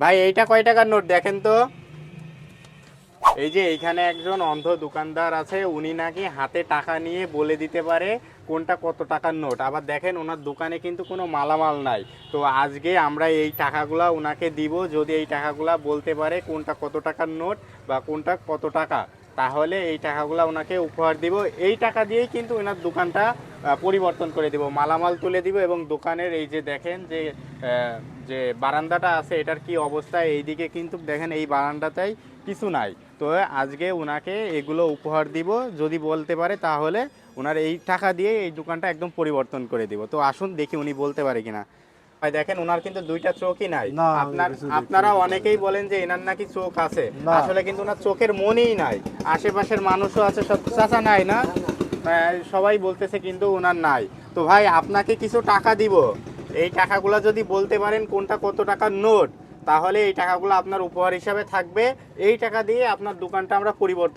ভাই, এইটা কয় টাকার নোট দেখেন তো? এই যে এইখানে একজন অন্ধ দোকানদার আছে, উনি নাকি হাতে টাকা নিয়ে বলে দিতে পারে কোনটা কত টাকার নোট। আবার দেখেন ওনার দোকানে কিন্তু কোনো মালামাল নাই। তো আজকে আমরা এই টাকাগুলা ওনাকে দিব, যদি এই টাকাগুলা বলতে পারে কোনটা কত টাকার নোট বা কোনটা কত টাকা, তাহলে এই টাকাগুলা ওনাকে উপহার দিব। এই টাকা দিয়েই কিন্তু ওনার দোকানটা পরিবর্তন করে দিব মালামাল তুলে দিব এবং দোকানের এই যে দেখেন যে যে বারান্দাটা আছে এটার কি অবস্থা এইদিকে কিন্তু দেখেন এই বারান্দাটাই কিছু নাই। তো আজকে ওনাকে এগুলো উপহার দিব যদি বলতে পারে তাহলে ওনার এই টাকা দিয়ে এই দোকানটা একদম পরিবর্তন করে দিব। তো আসুন দেখি উনি বলতে পারে কিনা। ভাই দেখেন ওনার কিন্তু দুইটা চোখই নাই। আপনার আপনারা অনেকেই বলেন যে এনার নাকি চোখ আছে। আসলে কিন্তু ওনার চোখের মনেই নাই। আশেপাশের মানুষও আছে সব চাচা নাই না? সবাই বলতেছে কিন্তু ওনার নাই। তো ভাই, আপনাকে কিছু টাকা দিব। এই টাকাগুলো যদি বলতে পারেন কোনটা কত টাকার নোট, তাহলে এই টাকাগুলো আপনার উপহার হিসাবে থাকবে। এই টাকা দিয়ে আপনার দোকানটা আমরা পরিবর্তন